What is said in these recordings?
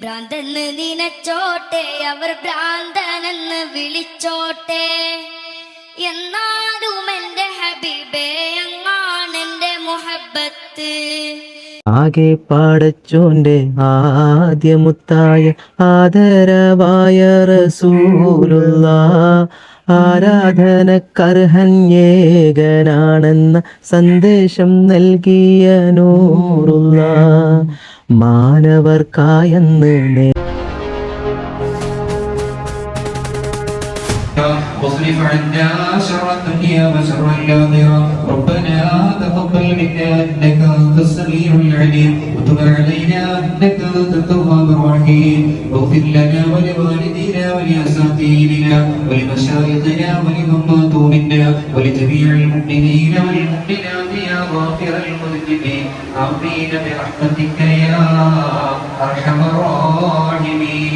ഭ്രാന്തെന്ന് നിനച്ചോട്ടെ അവർ ഭ്രാന്തനെന്ന് വിളിച്ചോട്ടെ. എന്നാലും എന്റെ ഹബീബേ അങ്ങാണെന്റെ മുഹബത്ത്. ആകെ പാടച്ചോന്റെ ആദ്യമുത്തായ ആദരവായ റസൂലുള്ള ആരാധനക്കർഹൻ ഏകനാണെന്ന സന്ദേശം നൽകിയ നൂറുള്ള മാനവർക്കായെന്ന് നേ واصرف عنا شر الدنيا وشر الآخرة ربنا تقبل منا إنك أنت السميع العليم وتب علينا إنك أنت التواب الرحيم واغفر لنا ولوالدينا ولأساتذتنا ولمشايخنا ولمن منا ولجميع المؤمنين والمؤمنات يا غافر المذنبين آمين برحمتك يا أرحم الراحمين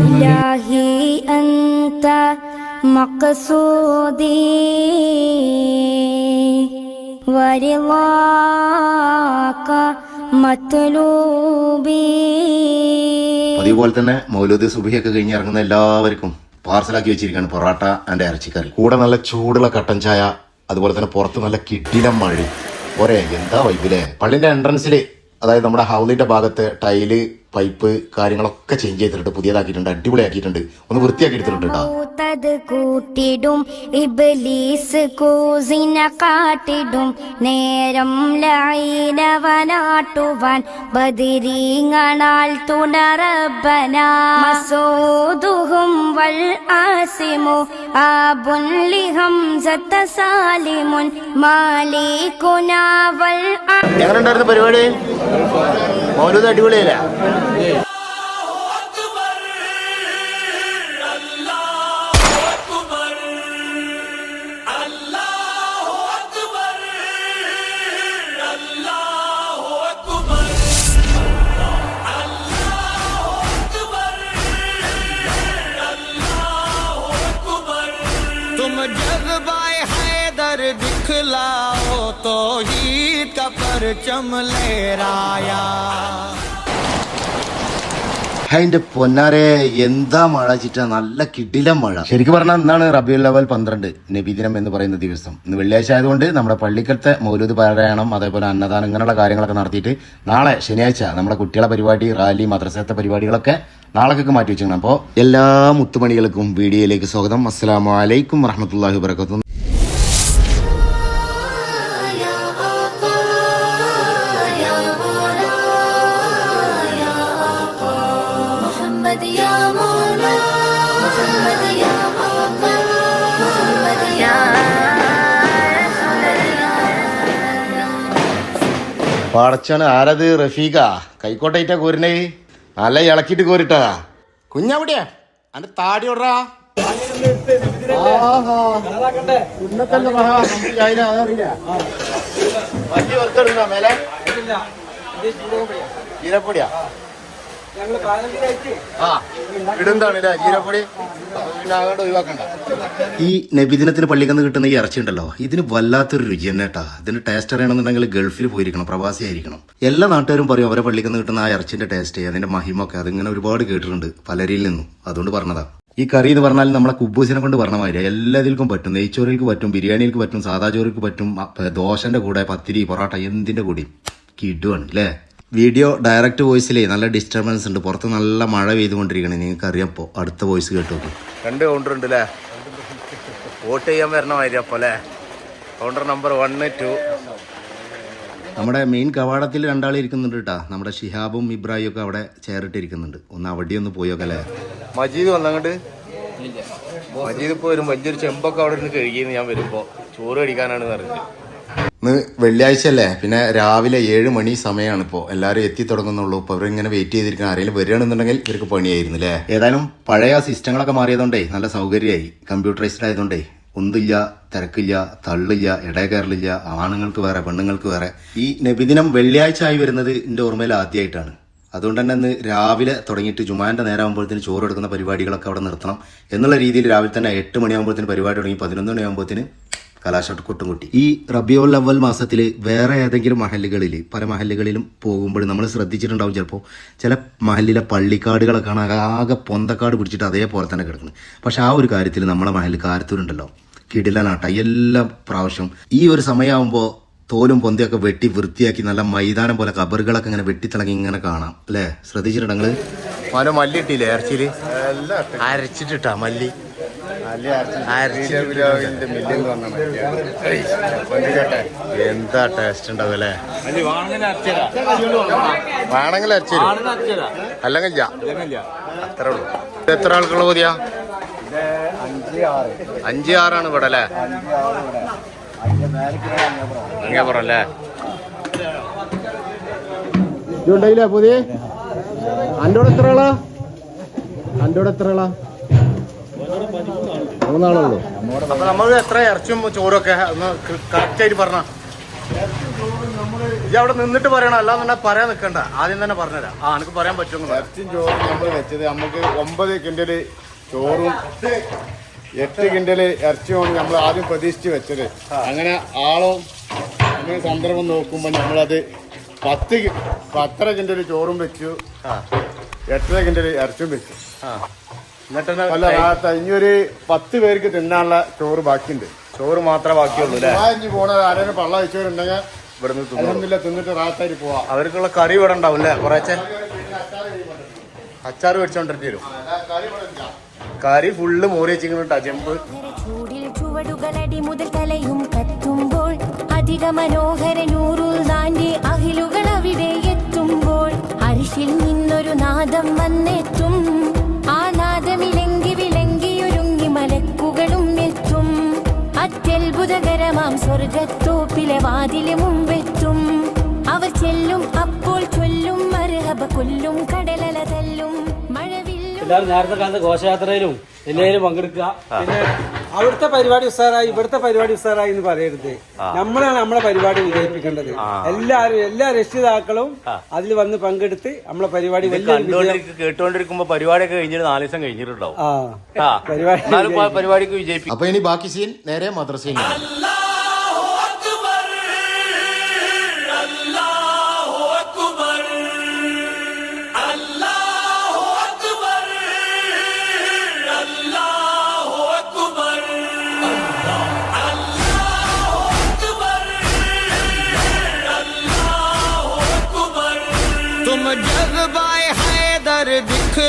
إلهي أنت مقصودي ورضاك مطلوبي അതുപോലെ തന്നെ മൗലൂദ് സുബിയൊക്കെ കഴിഞ്ഞ് ഇറങ്ങുന്ന എല്ലാവർക്കും പാർസലാക്കി വെച്ചിരിക്കുകയാണ് പൊറോട്ട ആൻഡ് ഇറച്ചിക്കറി കൂടെ നല്ല ചൂടുള്ള കട്ടൻ ചായ അതുപോലെ തന്നെ പുറത്ത് നല്ല കിടിലം മഴ. ഒരേ എന്താ വൈബിലെ പള്ളിന്റെ എൻട്രൻസിൽ അതായത് നമ്മുടെ ഹൗലിന്റെ ഭാഗത്ത് ടൈൽ പൈപ്പ് കാര്യങ്ങളൊക്കെ ചേഞ്ച് ചെയ്തിട്ടുണ്ട്. പുതിയതാക്കിയിട്ടുണ്ട്. അടിപൊളിയാക്കിയിട്ടുണ്ട്. ഒന്ന് വൃത്തിയാക്കി എടുത്തിട്ടുണ്ട് നേരം ലൈലവനാട്ടുവാൻ ബദിരീങ്ങണാൽ വൽ എങ്ങനെ ഉണ്ടായിരുന്നു പരിപാടി മൗലൂദ് അടിപൊളിയല്ല तुम जज्बाए हैदर दिखलाओ तो हीद പർച്ചം അതിന്റെ പൊന്നാരെ എന്താ മഴ ചിറ്റ? നല്ല കിടില മഴ. ശരിക്കും പറഞ്ഞാൽ ഇന്നാണ് റബിയുൽ ലവൽ പന്ത്രണ്ട് നബിദിനം എന്ന് പറയുന്ന ദിവസം. ഇന്ന് വെള്ളിയാഴ്ച ആയതുകൊണ്ട് നമ്മുടെ പള്ളിക്കത്തെ മൗലൂദ് പാരായണം അതേപോലെ അന്നദാനം ഇങ്ങനെയുള്ള കാര്യങ്ങളൊക്കെ നടത്തിയിട്ട് നാളെ ശനിയാഴ്ച നമ്മുടെ കുട്ടികളെ പരിപാടി റാലി മദ്രസത്തെ പരിപാടികളൊക്കെ നാളേക്കൊക്കെ മാറ്റി വെച്ചിരിക്കണം. അപ്പോൾ എല്ലാ മുത്തുമണികൾക്കും വീഡിയോയിലേക്ക് സ്വാഗതം. അസ്സാം വലൈക്കും വറഹമത്തല്ലാഹി വർക്കത്തും പടച്ചാണ് ആരത്? റഫീഖ. കൈക്കോട്ടയിട്ടാ കോരിനേ. നല്ല ഇളക്കിട്ട് കോരിട്ടാ. കുഞ്ഞാവിടെയാ. അന്റെ താടി ഓടാ ജീരപ്പൊടിയാ ആ ഇടുന്നതാണ് ജീരപ്പൊടി പിന്നെ അങ്ങോട്ട് ഒഴിവാക്കണ്ട. ഈ നബിദിനത്തിന് പള്ളിക്കന്ന് കിട്ടുന്ന ഈ ഇറച്ചി ഉണ്ടല്ലോ ഇതിന് വല്ലാത്തൊരു രുചി തന്നെ കേട്ടാ. ഇതിന് ടേസ്റ്റ് അറിയണമെന്നുണ്ടെങ്കിൽ ഗൾഫിൽ പോയിരിക്കണം പ്രവാസി ആയിരിക്കണം എല്ലാ നാട്ടുകാരും പറയും അവരെ പള്ളിക്കന്ന് കിട്ടുന്ന ആ ഇറച്ചിന്റെ ടേസ്റ്റ് അതിന്റെ മഹിമൊക്കെ അതിങ്ങനെ ഒരുപാട് കേട്ടിട്ടുണ്ട് പലരിൽ നിന്നും. അതുകൊണ്ട് പറഞ്ഞതാ. ഈ കറി എന്ന് പറഞ്ഞാൽ നമ്മളെ കുബൂസിനെ കൊണ്ട് പറഞ്ഞ മാതിരി എല്ലാത്തിൽക്കും പറ്റും. നെയ്ച്ചോറിലേക്ക് പറ്റും ബിരിയാണിക്ക് പറ്റും സാദാ ചോറിക്ക് പറ്റും ദോശന്റെ കൂടെ പത്തിരി പൊറോട്ട എന്തിന്റെ കൂടി? കിടുവാണ് അല്ലേ വീഡിയോ ഡയറക്റ്റ് വോയിസിലേ നല്ല ഡിസ്റ്റർബൻസ് ഉണ്ട്. പുറത്ത് നല്ല മഴ പെയ്തുകൊണ്ടിരിക്കണേ നിങ്ങൾക്ക് അറിയാപ്പോ അടുത്ത വോയിസ് കേട്ടു രണ്ട് കൗണ്ടർ ഉണ്ട് അല്ലേ വോട്ട് ചെയ്യാൻ വരണ മാതിരി അപ്പൊ അല്ലേ കൗണ്ടർ നമ്പർ വണ് ടു നമ്മുടെ മെയിൻ കവാടത്തിൽ രണ്ടാൾ ഇരിക്കുന്നുണ്ട് കേട്ടാ നമ്മുടെ ഷിഹാബും ഇബ്രാഹിം ഒക്കെ അവിടെ ചേർട്ടിരിക്കുന്നുണ്ട് ഒന്ന് അവിടെ ഒന്ന് പോയൊക്കെ അല്ലേ മജീദ് വന്നങ്ങോട്ട് മജീദ് ഇപ്പോൾ വരും. വലിയൊരു ചെമ്പൊക്കെ അവിടെ നിന്ന് കഴുകിയെന്ന് ഞാൻ വരുമ്പോൾ ചോറ് കഴിക്കാനാണ് പറഞ്ഞത് ഇന്ന് വെള്ളിയാഴ്ച അല്ലേ പിന്നെ രാവിലെ ഏഴ് മണി സമയമാണ് ഇപ്പോൾ എല്ലാവരും എത്തി തുടങ്ങുന്നുള്ളൂ. ഇപ്പോൾ ഇവരിങ്ങനെ വെയിറ്റ് ചെയ്തിരിക്കണം ആരെങ്കിലും വരികയാണെന്നുണ്ടെങ്കിൽ ഇവർക്ക് പണിയായിരുന്നു അല്ലേ ഏതായാലും പഴയ സിസ്റ്റങ്ങളൊക്കെ മാറിയതുകൊണ്ടേ നല്ല സൗകര്യമായി. കമ്പ്യൂട്ടറൈസ്ഡ് ആയതുകൊണ്ടേ ഒന്നില്ല തിരക്കില്ല തള്ളില്ല ഇടയ കയറലില്ല ആണുങ്ങൾക്ക് വേറെ പെണ്ണുങ്ങൾക്ക് വേറെ. ഈ നബിദിനം വെള്ളിയാഴ്ച ആയി വരുന്നത് എന്റെ ഓർമ്മയിൽ ആദ്യമായിട്ടാണ് അതുകൊണ്ട് തന്നെ ഇന്ന് രാവിലെ തുടങ്ങിയിട്ട് ജുമാന്റെ നേരമാകുമ്പോഴത്തേന് ചോറ് എടുക്കുന്ന പരിപാടികളൊക്കെ അവിടെ നിർത്തണം എന്നുള്ള രീതിയിൽ രാവിലെ തന്നെ എട്ട് മണിയാകുമ്പോഴത്തേന് പരിപാടി തുടങ്ങി. പതിനൊന്ന് മണിയാകുമ്പോഴത്തേന് കലാശട്ട് കൊട്ടുംകുട്ടി. ഈ റബിയോൾ അവൽ മാസത്തിൽ വേറെ ഏതെങ്കിലും മഹല്ലുകളിൽ പല മഹല്ലുകളിലും പോകുമ്പോൾ നമ്മൾ ശ്രദ്ധിച്ചിട്ടുണ്ടാവും ചിലപ്പോൾ ചില മഹല്ലിലെ പള്ളിക്കാടുകളെ കാണാൻ ആകെ പൊന്തക്കാട് പിടിച്ചിട്ട് അതേപോലെ തന്നെ കിടക്കുന്നത് പക്ഷെ ആ ഒരു കാര്യത്തിൽ നമ്മളെ മഹല്ല് കാരത്തൂരുണ്ടല്ലോ. കിടിലനാട്ട എല്ലാ പ്രാവശ്യം. ഈ ഒരു സമയമാകുമ്പോൾ തോലും പൊന്തയൊക്കെ വെട്ടി വൃത്തിയാക്കി നല്ല മൈതാനം പോലെ കബറുകളൊക്കെ ഇങ്ങനെ വെട്ടിത്തിളങ്ങി ഇങ്ങനെ കാണാം. അല്ലേ? ശ്രദ്ധിച്ചിട്ടുണ്ടെങ്കിൽ മല മല്ലി ഇട്ടില്ലേ ഇറച്ചിയിൽ അരച്ചിട്ടിട്ടാ മല്ലി. എന്താ ടേസ്റ്റ് ഉണ്ടാവും അല്ലേ? വേണമെങ്കിൽ അരച്ചു അല്ലെങ്കിൽ. അത്രേ ഉള്ളൂ. ഇത് എത്ര ആൾക്കുള്ള പുതിയ? അഞ്ച് ആറാണ് ഇവിടെ അല്ലേ? അങ്ങേപ്പുറം അല്ലേ? ഇതുണ്ടായില്ലേ പുതിയ അന്റെ കൂടെ എത്ര ആളാ? അന്റെ കൂടെ എത്ര ആളാ? മൂന്നാളുള്ളൂ. അപ്പൊ നമ്മൾ എത്ര ഇറച്ചും ചോറും ഒക്കെ ഒന്ന് കറക്റ്റ് ആയിട്ട് പറഞ്ഞ. ഇത് അവിടെ നിന്നിട്ട് പറയണം അല്ലാന്നുണ്ടെ പറയാൻ നിൽക്കണ്ട ആദ്യം തന്നെ പറഞ്ഞുതരാം. ആ എനിക്ക് പറയാൻ പറ്റുമെന്ന് ഇറച്ചും ചോറും നമ്മൾ വെച്ചത് നമുക്ക് ഒമ്പത് കിൻഡൽ ചോറും എട്ട് കിൻഡൽ ഇറച്ചിയുമാണ് നമ്മൾ ആദ്യം പ്രതീക്ഷിച്ച് വെച്ചത്. അങ്ങനെ ആളും അങ്ങനെ സന്ദർഭം നോക്കുമ്പോൾ നമ്മളത് പത്ത് പത്തര കിൻഡൽ ചോറും വെച്ചു എട്ടര കിൻഡൽ ഇറച്ചും വെച്ചു. എന്നിട്ട് അല്ല ഇനി ഇനിയൊരു പത്ത് പേർക്ക് തിന്നാനുള്ള ചോറ് ബാക്കിയുണ്ട്. ചോറ് മാത്രമേ ബാക്കിയുള്ളൂ അല്ലേ? ഇനി പോണത് ആരെങ്കിലും പള്ള വെച്ചവരുണ്ടെങ്കിൽ ഇവിടുന്ന് തിന്നില്ല തിന്നിട്ട് റാത്തായിട്ട് പോവാം. അവർക്കുള്ള കറി ഇവിടെ ഉണ്ടാവും അല്ലേ? കുറേച്ചെ? അച്ചാർ മേടിച്ചോണ്ടിട്ട് വരും കറി ഫുള്ള് മോറി വെച്ചിട്ട് അജമ്പ് ചൂടിൽ ചുവടുകളടി മുതൽ തലയും കത്തുമ്പോൾ അധിക മനോഹര നൂറുൽ നാന്റെ അഹിലുകൾ അവിടെ എത്തുമ്പോൾ അരിശിൽ നിന്നൊരു നാദം വന്നെത്തും അത്യത്ഭുതകരമാം സ്വർഗത്തോപ്പിലെ വാതിൽ മുമ്പെത്തും. അവർ ചെല്ലും അപ്പോൾ ചൊല്ലും മരഹബ കൊല്ലും കടലല തല്ലും. മഴവില്ലും എല്ലാവരും നേരത്തെ കാലത്ത് ഘോഷയാത്രയിലും എല്ലാവരും പങ്കെടുക്കുക. പിന്നെ അവിടുത്തെ പരിപാടി ഉസാറായി ഇവിടുത്തെ പരിപാടി ഉസാറായി എന്ന് പറയരുത്. നമ്മളാണ് നമ്മളെ പരിപാടി വിജയിപ്പിക്കേണ്ടത്. എല്ലാരും എല്ലാ രക്ഷിതാക്കളും അതിൽ വന്ന് പങ്കെടുത്ത് നമ്മളെ പരിപാടി കേട്ടുകൊണ്ടിരിക്കുമ്പോ പരിപാടിയൊക്കെ കഴിഞ്ഞിട്ട് നാല് ദിവസം കഴിഞ്ഞിട്ടുണ്ടാവും. പരിപാടി പരിപാടിക്ക് വിജയിപ്പിക്കും. അപ്പൊ ഇനി ബാക്കി സീൻ നേരെ മദ്രസയിൽ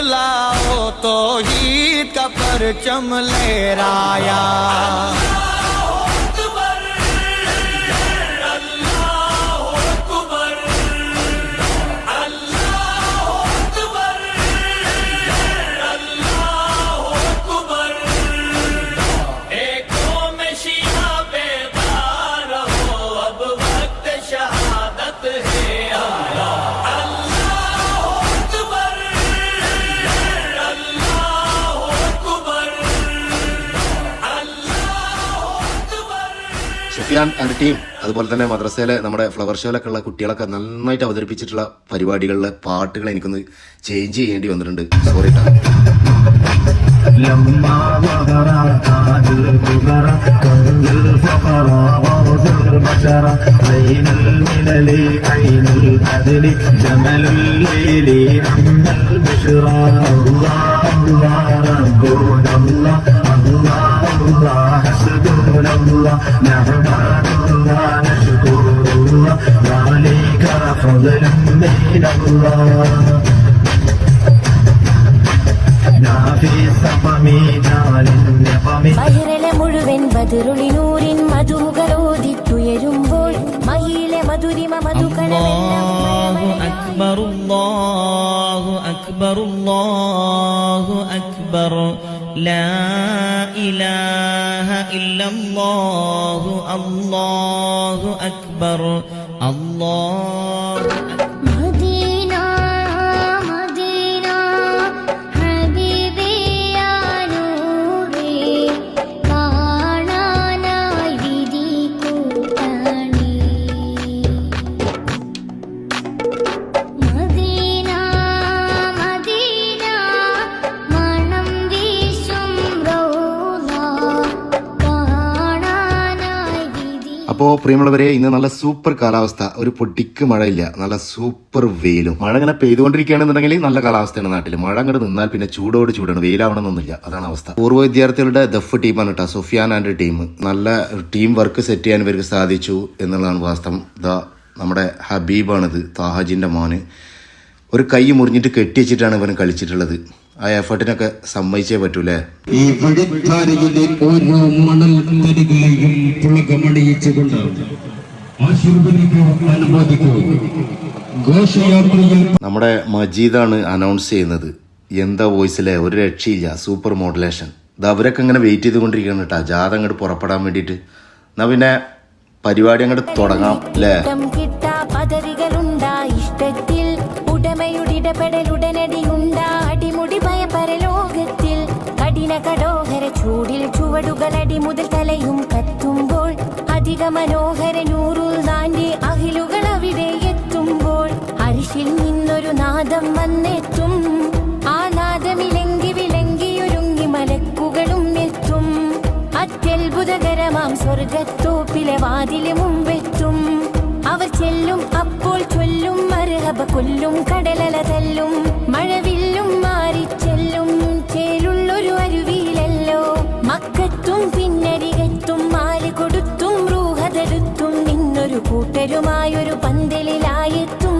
لاؤ تو عید کا پرچم لے رایا۔ ഞാൻ ആൻഡ് ടീം അതുപോലെ തന്നെ മദ്രസയിലെ നമ്മുടെ ഫ്ലവർ ഷോയിലൊക്കെ ഉള്ള കുട്ടികളൊക്കെ നന്നായിട്ട് അവതരിപ്പിച്ചിട്ടുള്ള പരിപാടികളിലെ പാട്ടുകൾ എനിക്കൊന്ന് ചേഞ്ച് ചെയ്യേണ്ടി വന്നിട്ടുണ്ട് സോറി ൂടം ظهر تاج الكبرى كنز الفقراء غوث البشر عين الملل عين العدل جمل الليل أم البشرى الله الله ربنا الله الله الله حسبنا الله نعمة الله نشكر الله ذلك فضل من الله في السقم جعل النقم ബഹിരലെ മുഴുവൻ ബതിറുളിനൂരിൻ മധുകളോദിത്തുയരുമ്പോൾ മഹിയിലെ മധുരിമ الله أكبر الله أكبر الله أكبر لا إله إلا الله الله أكبر الله അപ്പോൾ പ്രിയമുള്ളവരെ ഇന്ന് നല്ല സൂപ്പർ കാലാവസ്ഥ. ഒരു പൊട്ടിക്ക് മഴയില്ല. നല്ല സൂപ്പർ വെയിലും. മഴ ഇങ്ങനെ പെയ്തുകൊണ്ടിരിക്കുകയാണെന്നുണ്ടെങ്കിൽ നല്ല കാലാവസ്ഥയാണ് നാട്ടിൽ മഴ അങ്ങോട്ട് നിന്നാൽ പിന്നെ ചൂടോട് ചൂടാണ്. വെയിലാവണമെന്നൊന്നുമില്ല. അതാണ് അവസ്ഥ. പൂർവ വിദ്യാർത്ഥികളുടെ ദഫ് ടീമാണ് കേട്ടോ. Sufiyan and team. നല്ല ടീം വർക്ക് സെറ്റ് ചെയ്യാൻ ഇവർക്ക് സാധിച്ചു എന്നുള്ളതാണ് വാസ്തവം. ദ നമ്മുടെ ഹബീബാണിത് താഹജിന്റെ മോന്. ഒരു കൈ മുറിഞ്ഞിട്ട് കെട്ടിവെച്ചിട്ടാണ് ഇവൻ കളിച്ചിട്ടുള്ളത്. ആ എഫേർട്ടിനൊക്കെ സമ്മതിച്ചേ പറ്റൂലേ? ഈ വഴിത്താരയിലെ ഓരോ മണൽ തരികളെയും പുളകമണിയിച്ചുകൊണ്ട് ആശീർവദിക്കൂ അനുമോദിക്കൂ. ഘോഷയാത്രയിൽ നമ്മുടെ മജീദാണ് അനൗൺസ് ചെയ്യുന്നത്. എന്താ വോയിസിലെ? ഒരു രക്ഷയില്ല. Super modulation. ഇത് അവരൊക്കെ ഇങ്ങനെ വെയിറ്റ് ചെയ്തുകൊണ്ടിരിക്കുകയാണ് കേട്ടോ. ജാഥ അങ്ങോട്ട് പുറപ്പെടാൻ വേണ്ടിയിട്ട്. എന്നാ പിന്നെ പരിപാടി അങ്ങോട്ട് തുടങ്ങാം അല്ലേ? ഇഷ്ടത്തിൽ ചുവടുകളടി മുതൽ തലയും കത്തുമ്പോൾ അധിക മനോഹര നൂറുൽ താണ്ടി അഹിലുകൾ അവിടെ എത്തുമ്പോൾ അരിശിൽ നിന്നൊരു നാദം വന്നെത്തും. ആ നാദമിലെങ്കി വിളങ്കിയൊരുങ്ങി മലക്കുകളും എത്തും. അത്യത്ഭുതകരമാം സ്വർഗത്തോപ്പിലെ വാതിൽ മുമ്പെത്തും. അവർ ചെല്ലും അപ്പോൾ ചൊല്ലും മരഹബ കൊല്ലും കടലല തല്ലും. കൂട്ടരുമായൊരു പന്തലിലായെത്തും.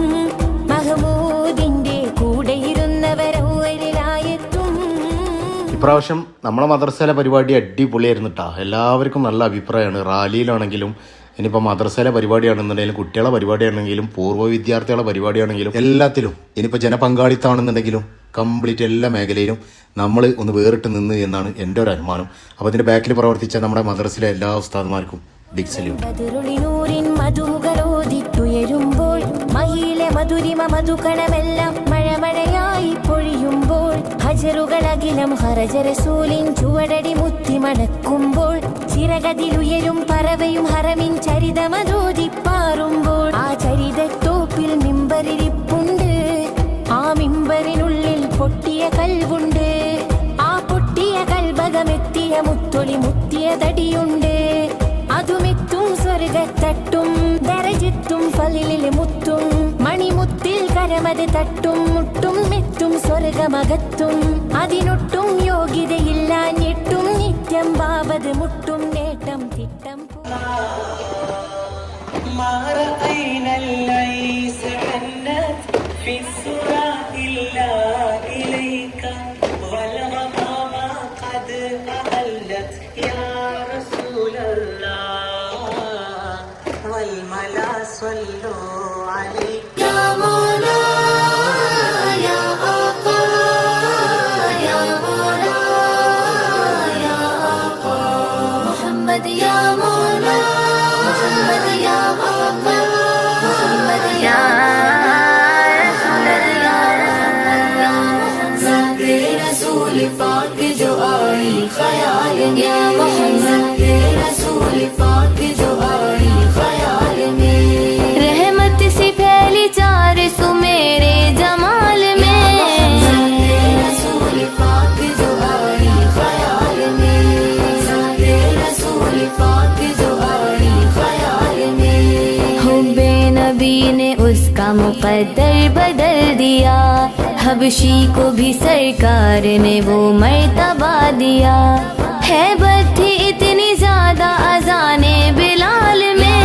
മഹമൂദിന്റെ കൂടെയിരുന്നവരൗവരിലായെത്തും ഇപ്രാവശ്യം നമ്മളെ മദ്രസയിലെ പരിപാടി അടിപൊളിയായിരുന്നു കേട്ടോ എല്ലാവർക്കും നല്ല അഭിപ്രായമാണ്. റാലിയിലാണെങ്കിലും ഇനിയിപ്പോൾ മദ്രസയിലെ പരിപാടിയാണെന്നുണ്ടെങ്കിലും കുട്ടികളെ പരിപാടിയാണെങ്കിലും പൂർവ വിദ്യാർത്ഥികളെ പരിപാടിയാണെങ്കിലും എല്ലാത്തിലും ഇനിയിപ്പോൾ ജനപങ്കാളിത്തമാണെന്നുണ്ടെങ്കിലും കംപ്ലീറ്റ് എല്ലാ മേഖലയിലും നമ്മൾ ഒന്ന് വേറിട്ട് നിന്ന് എന്നാണ് എന്റെ ഒരു അനുമാനം. അപ്പോൾ അതിന്റെ ബാക്കിൽ പ്രവർത്തിച്ച നമ്മുടെ മദ്രസയിലെ എല്ലാ ഉസ്താദ്മാർക്കും ബിഗ് മധുരിമ മധുകണമെല്ലാം മഴമഴയായി പൊഴിയുമ്പോൾ ചുവടടി മുത്തി മണക്കുമ്പോൾ ചിറകതിലുയരും പറവയും ഹറമിൻ ചരിതമതോദിപ്പാറുമ്പോൾ ആ ചരിതത്തോപ്പിൽ മിമ്പറിരിപ്പുണ്ട് ആ മിമ്പറിനുള്ളിൽ പൊട്ടിയ കൽവുണ്ട് ആ പൊട്ടിയ കൽഭകമെത്തിയ മുത്തൊളി മുത്തിയ തടിയുണ്ട്. സ്വർഗത്തട്ടും ദരജിത്തും ഫലിലില് മുത്തും മണിമുത്തിൽ കരമത് തട്ടും മുട്ടും മെത്തും സ്വർഗമകത്തും അതിനൊട്ടും യോഗ്യതയില്ലാഞ്ഞിട്ടും നിത്യം ബാവത് മുട്ടും നേട്ടം തിട്ടം പോ ما رأينا الليس جنات في السرى إلا محمد يا مولا محمد يا آقا محمد يا رسول يا محمد آئی خیال يا محمد. رسول پاک مقدر بدل دیا۔ حبشی کو بھی سرکار نے وہ مرتبہ دیا۔ ہے تھی اتنی زیادہ اذان بلال میں۔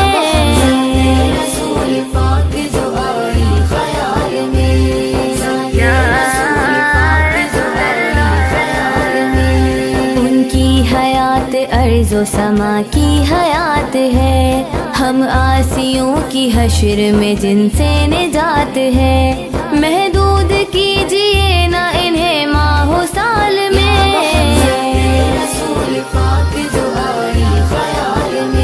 ان کی حیات ارض و سما کی حیات ہے۔ ہم آسیوں کی حشر میں جن سے نجات ہے۔ محدود کیجیے نہ انہیں ماہ و سال میں۔ رسول پاک جو آئی خیال میں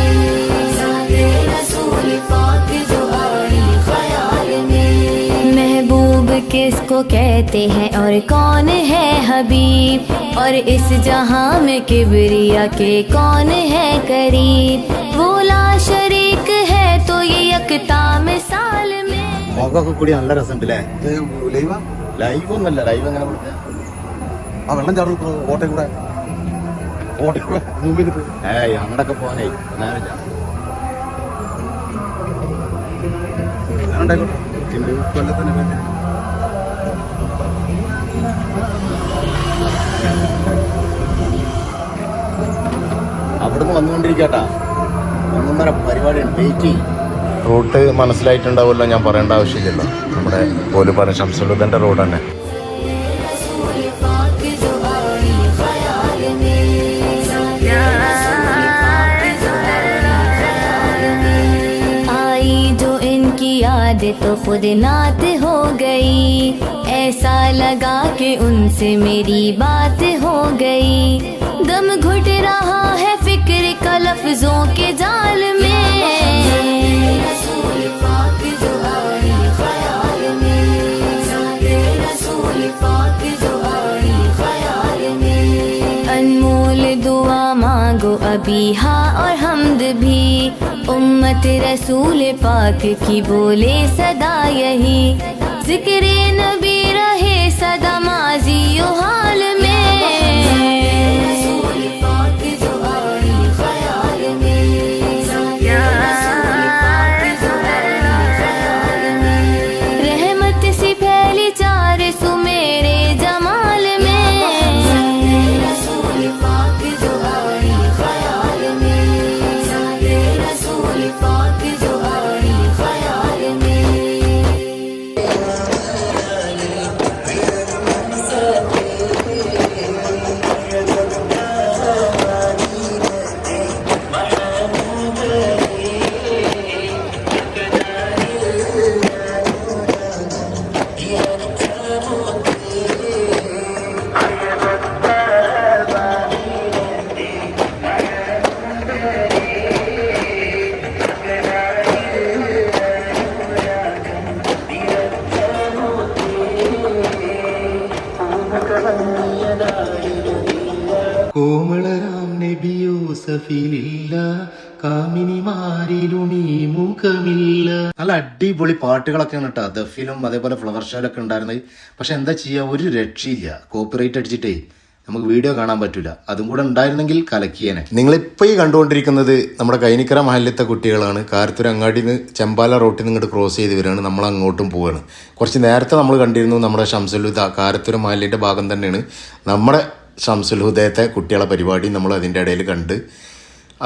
किसको कहते हैं और कौन है हबीब और इस जहां में किबरिया के कौन है करीब वो ला शरीक है तो ये यकता मिसाल में മുഖമൊക്കെ കൂടി നല്ല രസമുണ്ട് അല്ലേ ലൈവ് ഒന്നല്ല ലൈവ് എങ്ങനെ കൊടുക്കുക ആ വെള്ളം ചാടുന്നു കോട്ടയം കൂടെ കോട്ടയം കൂടെ മുമ്പിൽ ഏയ് അങ്ങടൊക്കെ പോകാനേ ഞാനില്ല അവിടുന്ന് വന്നുകൊണ്ടിരിക്കട്ടാ ഒന്നൊന്നര പരിപാടിയാണ് വെയിറ്റ് ചെയ്യും റൂട്ട് മനസ്സിലായിട്ടുണ്ടാവുമല്ലോ ഞാൻ പറയേണ്ട ആവശ്യമില്ലല്ലോ നമ്മുടെ പോലുപാലം ശംസുലുദന്റെ റോഡ് തന്നെ रसूल पाक जो आई ख्याल में या रसूल पाक जो आई ख्याल में आई जो इनकी याद तो खुद नात हो गई ऐसा लगा कि उनसे मेरी बात हो गई مسیحا اور حمد بھی۔ امت رسول پاک کی بولے صدا یہی۔ ذکر نبی رہے صدا ماضی و حال അടിപൊളി പാട്ടുകളൊക്കെയാണ് കേട്ടോ ദഫിലും അതേപോലെ ഫ്ലവർ ഷോയിലൊക്കെ ഉണ്ടായിരുന്നത്. പക്ഷെ എന്താ ചെയ്യുക ഒരു രക്ഷയില്ല. കോപ്പിറൈറ്റ് അടിച്ചിട്ടേ നമുക്ക് വീഡിയോ കാണാൻ പറ്റില്ല അതും കൂടെ ഉണ്ടായിരുന്നെങ്കിൽ കലക്കിയേനെ. നിങ്ങളിപ്പോൾ ഈ കണ്ടുകൊണ്ടിരിക്കുന്നത് നമ്മുടെ കൈനിക്കര മഹലിലത്തെ കുട്ടികളാണ്. കാരത്തൂർ അങ്ങാടി നിന്ന് ചെമ്പാല റോട്ടിൽ നിന്ന് ഇങ്ങോട്ട് ക്രോസ് ചെയ്ത് വരികയാണ്. നമ്മൾ അങ്ങോട്ടും പോവുകയാണ്. കുറച്ച് നേരത്തെ നമ്മൾ കണ്ടിരുന്നു നമ്മുടെ ഷംസുലുദ കാരത്തൂർ മഹലിന്റെ ഭാഗം തന്നെയാണ്. നമ്മുടെ ഷംസുൽ ഹുദയത്തെ കുട്ടികളെ പരിപാടി നമ്മൾ അതിന്റെ ഇടയിൽ കണ്ട്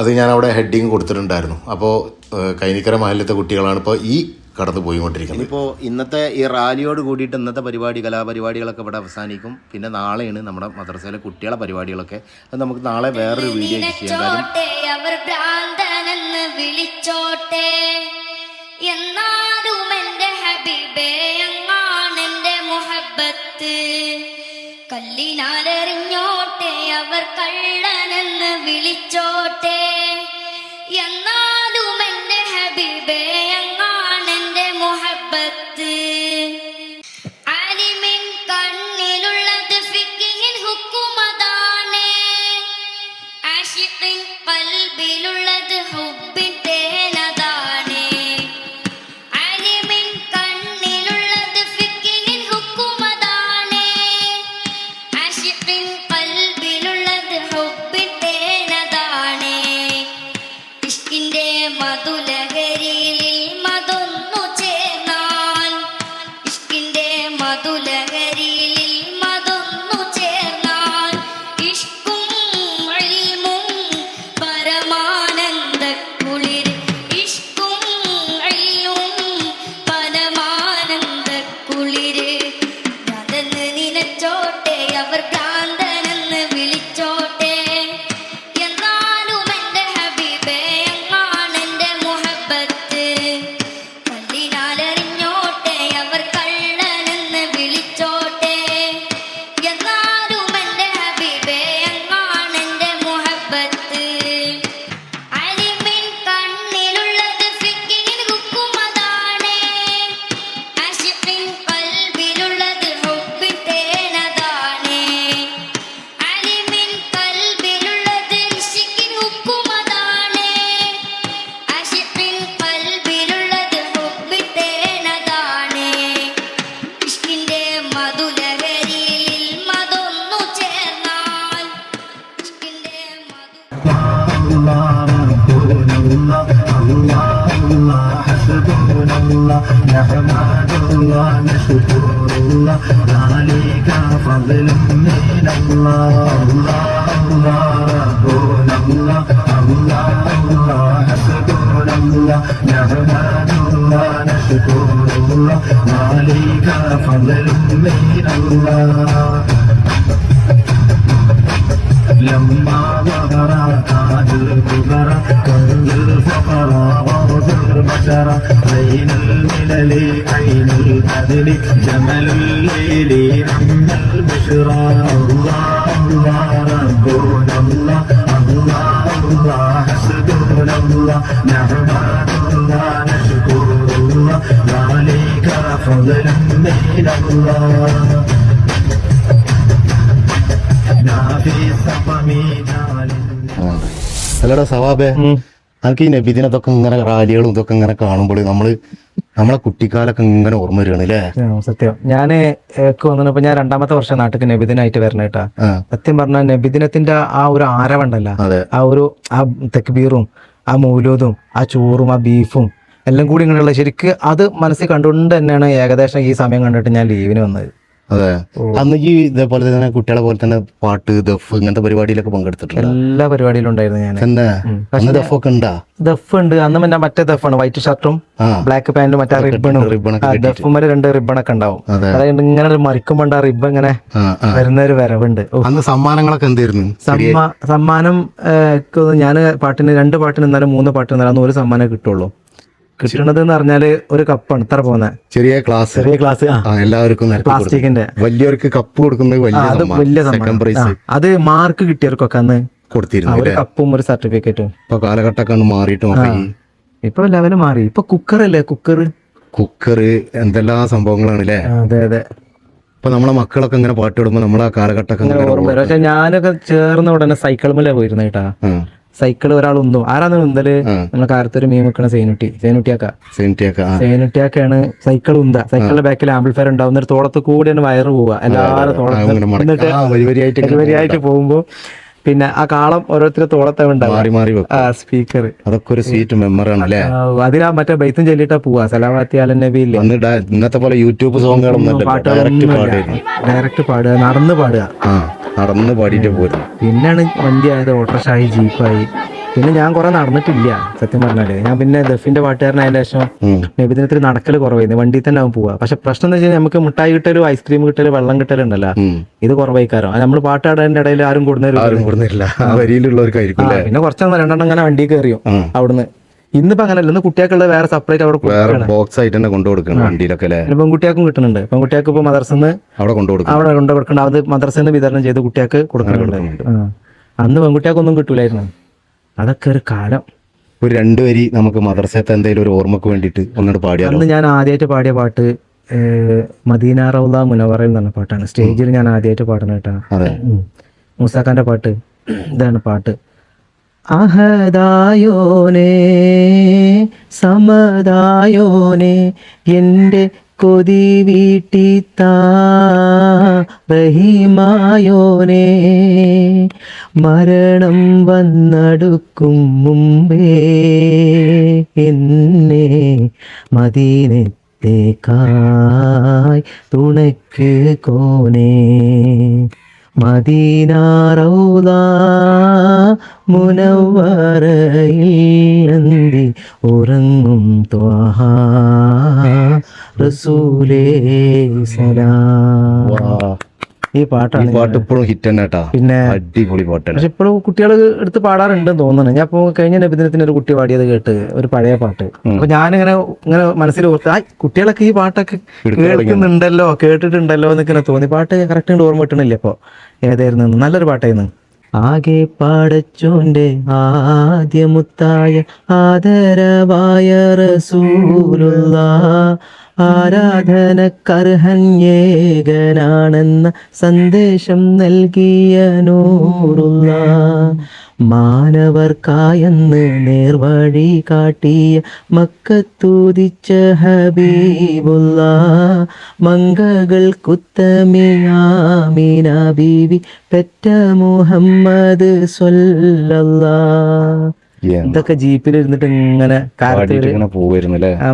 അത് ഞാൻ അവിടെ ഹെഡിങ് കൊടുത്തിട്ടുണ്ടായിരുന്നു. അപ്പോൾ കൈനിക്കര മഹലിലത്തെ കുട്ടികളാണ്. ഇപ്പോൾ ഈ കടന്നു പോയിക്കൊണ്ടിരിക്കുന്നത് ഇപ്പോൾ ഇന്നത്തെ ഈ റാലിയോട് കൂടിയിട്ട് ഇന്നത്തെ പരിപാടി കലാപരിപാടികളൊക്കെ ഇവിടെ അവസാനിക്കും. പിന്നെ നാളെയാണ് നമ്മുടെ മദ്രസയിലെ കുട്ടികളെ പരിപാടികളൊക്കെ. അത് നമുക്ക് നാളെ വേറൊരു വീഡിയോ അവർ ഭ്രാന്തനെന്ന് വിളിച്ചോട്ടെ. എന്നാലും എന്റെ ഹബീബേ അങ്ങാണെന്റെ മുഹബത്ത്. കല്ലിനാലെറിഞ്ഞോട്ടെ അവർ കള്ളനെന്ന് വിളിച്ചോട്ടെ. എന്നാലും الله نحمد الله نشكر الله ذلك فضل من الله الله الله ربنا الله الله الله حسبنا الله نحمد الله نشكر الله ذلك فضل من الله لما ظهر تاج الكبر كنز الفقراء غوث البشر بين الملل عين العدل جمل الليل عم البشرى الله. الله ربنا الله الله الله حسبنا الله نحمد الله نشكر الله ذلك فضل من الله نافي السقم പ്രശ്നമുണ്ട് അല്ലടാ സവാബെ നമുക്ക് ഈ നബിദിനെ ഇങ്ങനെ റാലികളും ഇതൊക്കെ ഇങ്ങനെ കാണുമ്പോൾ നമ്മൾ നമ്മളെ കുട്ടിക്കാലൊക്കെ ഇങ്ങനെ ഓർമ്മ വരികയാണ് അല്ലേ സത്യം. ഞാൻ വന്നപ്പോ ഞാൻ രണ്ടാമത്തെ വർഷം നാട്ടിൽ നബിദിനായിട്ട് വരണ കേട്ടാ സത്യം പറഞ്ഞാൽ നബിദിനത്തിന്റെ ആ ഒരു ആരവുണ്ടല്ലോ. ആ ഒരു ആ തെക്കുബീറും ആ മൂലോതും ആ ചോറും ആ ബീഫും എല്ലാം കൂടി ഇങ്ങനെയുള്ള ശരിക്ക് അത് മനസ്സിൽ കണ്ടുകൊണ്ട് തന്നെയാണ് ഏകദേശം ഈ സമയം കണ്ടിട്ട് ഞാൻ ലീവിന് വന്നത്. അതെ. അന്ന് ഈ ഇതേപോലെ തന്നെ കുട്ടികളെ പോലെ തന്നെ പാട്ട് ദഫ് ഇങ്ങനത്തെ പരിപാടിയിലൊക്കെ പങ്കെടുത്തിട്ടുണ്ട്? എല്ലാ പരിപാടിയിലും ഉണ്ടായിരുന്നു ഞാൻ. തന്നെ? അന്ന് ദഫൊക്കെ ഉണ്ടാ? ദഫ് ഉണ്ട്. അന്ന് പിന്നെ മറ്റേ ദഫാണ് വൈറ്റ് ഷർട്ടും ബ്ലാക്ക് പാന്റും മറ്റേ റിബണും കെട്ടിയിട്ട്. ദഫുമ്മൽ രണ്ട് റിബണൊക്കെ ഉണ്ടാവും. അതെ. അതായത് ഇങ്ങനെ ഒരു മറിക്കുമ്പോണ്ട് ആ റിബൺ ഇങ്ങനെ. വരുന്ന ഒരു വരവുണ്ട്. അന്ന് സമ്മാനങ്ങളൊക്കെ എന്തായിരുന്നു? സമ്മാ സമ്മാനം ഞാൻ പാട്ടിന് രണ്ട് പാട്ടിന് എന്നാലും മൂന്ന് പാട്ടിന് എന്നാലും ഒരു സമ്മാനം കിട്ടുള്ളൂ. കിട്ടണത് എന്ന് പറഞ്ഞാൽ ഒരു കപ്പാണ്. ഇത്ര പോകുന്നത് ചെറിയ ക്ലാസ് ചെറിയ ക്ലാസ് എല്ലാവർക്കും പ്ലാസ്റ്റിക്കിന്റെ. വലിയവർക്ക് കപ്പ് കൊടുക്കുന്നത് വലിയ അത് വലിയ അത് മാർക്ക് കിട്ടിയവർക്കൊക്കെ അന്ന് കൊടുത്തിരുന്നു ഒരു കപ്പും ഒരു സർട്ടിഫിക്കറ്റും ഇപ്പൊ കാലഘട്ടമൊക്കെ മാറിയിട്ട് ഇപ്പൊ ലെവൽ മാറി. ഇപ്പൊ കുക്കർ അല്ലേ? കുക്കർ കുക്കർ എന്തെല്ലാം സംഭവങ്ങളാണ് അല്ലേ? അതെ അതെ. ഇപ്പൊ നമ്മളെ മക്കളൊക്കെ ഇങ്ങനെ പാട്ട് ഇടുമ്പോ നമ്മളെ ആ കാലഘട്ടമൊക്കെ പക്ഷെ ഞാനൊക്കെ ചേർന്ന ഉടനെ സൈക്കിൾ മേലെ പോയിരുന്നു കേട്ടാ. സൈക്കിൾ ഒരാൾ ഉന്നു ആരാന്ന് ഉന്തൽ നമ്മളെ കാലത്തൊരു മീൻ വെക്കണ സേനുട്ടി. സേനുട്ടിയാക്ക. സേനുട്ടിയാക്കാണ് സൈക്കിൾ ഉന്ത. സൈക്കിളിന്റെ ബാക്കിൽ ആംബിൾഫയർ ഉണ്ടാവും. എന്നിട്ട് തോളത്ത് കൂടിയാണ് വയറ് പോവുക. എല്ലാവരും തോളത്ത് എന്നിട്ട് വരിവരിയായിട്ട് പോകുമ്പോ പിന്നെ ആ കാളം ഓരോരുത്തരുടെ തോളത്തെ ഉണ്ടാവും സ്പീക്കർ അതൊക്കെ ഒരു സ്വീറ്റ് മെമ്മറി ആണ് അല്ലേ? അതിലാ മറ്റേ ബൈത്തും ചൊല്ലിട്ടാ പോവാ. സലാവാത്തി അലൻ നബി ഇല്ലേ? ഇന്നത്തെ പോലെ യൂട്യൂബ് സോങ്ങുകളൊന്നും ഡയറക്റ്റ് പാടുക. നടന്ന് പാടുക. നടന്ന് പാടിയിട്ട് പോരുന്നു. പിന്നാണ് വണ്ടി ആയത് ഓട്ടോറിക്ഷായി ജീപ്പായി. പിന്നെ ഞാൻ കുറെ നടന്നിട്ടില്ല സത്യം പറഞ്ഞാൽ. ഞാൻ പിന്നെ ദഫിന്റെ പാട്ടുകാരനായതിനു ശേഷം നബിദിനത്തിൽ നടക്കൽ കുറവായിരുന്നു. വണ്ടി തന്നെ ആവും പോവാ. പക്ഷെ പ്രശ്നം എന്ന് വെച്ചാൽ നമുക്ക് മിഠായി കിട്ടലും ഐസ്ക്രീം കിട്ടലും വെള്ളം കിട്ടലും ഉണ്ടല്ലോ ഇത് കുറവായിക്കാരോ. നമ്മൾ പാട്ടാടേണ്ട ഇടയിൽ ആരും കൂടുന്നില്ല പിന്നെ കുറച്ച് രണ്ടെണ്ണം അങ്ങനെ വണ്ടി കയറിയോ അവിടുന്ന്. ഇന്നിപ്പോ അങ്ങനല്ല. ഇന്ന് കുട്ടികൾക്കുള്ള വേറെ സെപ്പറേറ്റ് അവിടെ വേറെ ബോക്സ് ആയിട്ട് തന്നെ കൊണ്ടു കൊടുക്കണം വണ്ടിയിലൊക്കെ അല്ലേ? പെൺകുട്ടിയാക്കും പെൺകുട്ടികൾക്കും കിട്ടുന്നുണ്ട്. പെൺകുട്ടികൾക്ക് ഇപ്പൊ മദർസിന്ന് അവിടെ കൊണ്ടു കൊടുക്കും അവിടെ കൊണ്ടു കൊടുക്കണം. അത് മദർസിന്ന് വിതരണം ചെയ്ത് കുട്ടികൾക്ക് കൊടുക്കുന്നുണ്ട്. അന്ന് പെൺകുട്ടികൾക്കൊന്നും കിട്ടൂലായിരുന്നു. അതൊക്കെ ഒരു കാലം. ഒരു രണ്ടു വരി നമുക്ക് മദർസത്തെ എന്തെങ്കിലും ഒരു ഓർമ്മക്ക് വേണ്ടിയിട്ട് ഒന്നിട്ട് പാടിയ അന്ന് ഞാൻ ആദ്യമായിട്ട് പാടിയ പാട്ട് മദീന റൗദ മുനവറയിൽ നിന്ന പാട്ടാണ്. സ്റ്റേജിൽ ഞാൻ ആദ്യമായിട്ട് പാടുന്ന കേട്ടാ. മൂസാഖാന്റെ പാട്ട്. ഇതാണ് പാട്ട്. അഹദായോനെ സമദായോനെ എന്റെ കൊതി വീട്ടിത്താ റഹീമായോനെ മരണം വന്നടുക്കും മുമ്പേ എന്നെ മദീനത്തേക്കായി തുണയ്ക്ക് കോനേ. മദീനാറൗദ മുനവറയിൽ അന്തി ഉറങ്ങും ത്വാഹ റസൂലേ സലാം. ഈ ഈ പാട്ടാണ് പാട്ട് ഇപ്പോഴും ഹിറ്റ് തന്നെ കേട്ടാ പിന്നെ അടിപൊളി പാട്ടാണ്. പക്ഷെ ഇപ്പോഴും കുട്ടികൾ എടുത്ത് പാടാറുണ്ടെന്ന് തോന്നുന്നു. ഞാൻ ഇപ്പോൾ കഴിഞ്ഞ നബിദിനത്തിന് ഒരു കുട്ടി പാടിയത് കേട്ട് ഒരു പഴയ പാട്ട്. അപ്പൊ ഞാനിങ്ങനെ ഇങ്ങനെ മനസ്സിൽ ഓർത്ത് ആ കുട്ടികളൊക്കെ ഈ പാട്ടൊക്കെ കേൾക്കുന്നുണ്ടല്ലോ കേട്ടിട്ടുണ്ടല്ലോ എന്നൊക്കെ തോന്നി. പാട്ട് കറക്റ്റ് ഓർമ്മ കിട്ടണില്ല ഇപ്പൊ. ഏതായിരുന്നു. നല്ലൊരു പാട്ടായിരുന്നു. ആകെ പാടച്ചോന്റെ ആദ്യമുത്തായ ആദരവായ റസൂലുള്ള ആരാധനക്കർഹന്യേകനാണെന്ന സന്ദേശം നൽകിയ നൂറുള്ള മാനവർക്കായെന്ന് നേർവഴി കാട്ടിയ മക്കത്തൂതിച്ച ഹബീബുള്ള മങ്കകൾ കുത്തമിയാമീന ബീവി പെറ്റ മുഹമ്മദ് സ്വല്ലല്ലാ. എന്ത്? ഇതൊക്കെ ജീപ്പിൽ ഇരുന്നിട്ട് ഇങ്ങനെ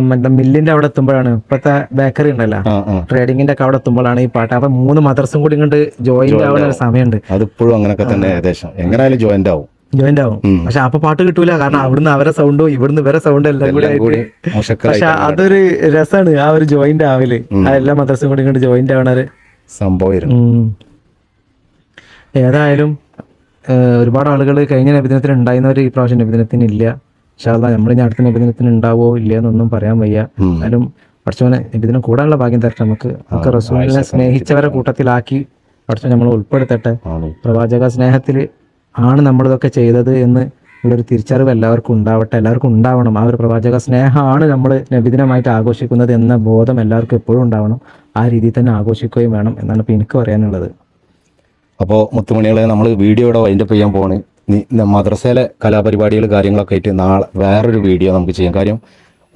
മറ്റേ മില്ലിന്റെ അവിടെ എത്തുമ്പോഴാണ് ഇപ്പത്തെ ബേക്കറി ഉണ്ടല്ലോ. ട്രേഡിങ്ങിന്റെ ഒക്കെ അവിടെ എത്തുമ്പോഴാണ് ഈ പാട്ട്. അപ്പൊ മൂന്ന് മദ്രസും കൂടി ഇങ്ങോട്ട് ജോയിന്റ് ആവുന്ന ഒരു സമയമുണ്ട്. അതിപ്പോഴും അങ്ങനെയൊക്കെ തന്നെ ഏകദേശം. എങ്ങനെയായാലും ജോയിന്റ് ആവും. ജോയിന്റ് ആവും. പക്ഷെ അപ്പൊ പാട്ട് കിട്ടൂല. കാരണം അവിടുന്ന് അവരെ സൗണ്ടും ഇവിടുന്ന് ഇവരെ സൗണ്ടും എല്ലാം കൂടി ആയിട്ട് പക്ഷെ അതൊരു രസാണ്. ആ ഒരു ജോയിന്റ് ആവൽ. ആ എല്ലാ മദ്രസും കൂടി ഇങ്ങോട്ട് ജോയിന്റ് ആവണത് സംഭവം. ഏതായാലും ഒരുപാട് ആളുകൾ കഴിഞ്ഞ നബിദിനത്തിന് ഉണ്ടായിരുന്നവർ ഈ പ്രാവശ്യം നബിദിനത്തിന് ഇല്ല. പക്ഷേ നമ്മൾ ഇനി അടുത്ത നബിദിനത്തിന് ഉണ്ടാവോ ഇല്ല എന്നൊന്നും പറയാൻ വയ്യ. എന്നാലും പഠിച്ചവനെ നബിദിനം കൂടാനുള്ള ഭാഗ്യം തരട്ടെ. നമുക്ക് നമുക്ക് റസൂലിനെ സ്നേഹിച്ചവരെ കൂട്ടത്തിലാക്കി പഠിച്ചവൻ നമ്മൾ ഉൾപ്പെടുത്തട്ടെ. പ്രവാചക സ്നേഹത്തിൽ ആണ് നമ്മളിതൊക്കെ ചെയ്തത് എന്ന് ഉള്ളൊരു തിരിച്ചറിവ് എല്ലാവർക്കും ഉണ്ടാവട്ടെ എല്ലാവർക്കും ഉണ്ടാവണം. ആ ഒരു പ്രവാചക സ്നേഹമാണ് നമ്മൾ നബിദിനമായിട്ട് ആഘോഷിക്കുന്നത് എന്ന ബോധം എല്ലാവർക്കും എപ്പോഴും ഉണ്ടാവണം. ആ രീതിയിൽ തന്നെ ആഘോഷിക്കുകയും വേണം എന്നാണ് ഇപ്പം എനിക്ക് പറയാനുള്ളത്. അപ്പോൾ മുത്തുമണികളെ നമ്മൾ വീഡിയോ വീഡിയോയുടെ വൈൻഡപ്പ് ചെയ്യാൻ പോവാണ്. നീ- മദ്രസയിലെ കലാപരിപാടികൾ കാര്യങ്ങളൊക്കെ ആയിട്ട് നാളെ വേറൊരു വീഡിയോ നമുക്ക് ചെയ്യാം. കാര്യം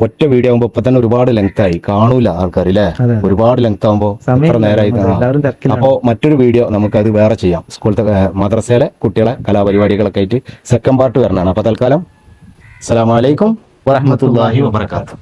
ഒറ്റ വീഡിയോ ആകുമ്പോ ഇപ്പൊ തന്നെ ഒരുപാട് ലെങ്ത് ആയി. കാണൂല ആൾക്കാർ അല്ലേ ഒരുപാട് ലെങ്ത് ആകുമ്പോ എത്ര നേരമായി അപ്പോ മറ്റൊരു വീഡിയോ നമുക്ക് അത് വേറെ ചെയ്യാം. സ്കൂളത്തെ മദ്രസയിലെ കുട്ടികളെ കലാപരിപാടികളൊക്കെ ആയിട്ട് സെക്കൻഡ് പാർട്ട് വരണാണ്. അപ്പൊ തൽക്കാലം അസ്സലാമലൈക്കും വറഹമത്തല്ലാഹി വബർക്കാത്തു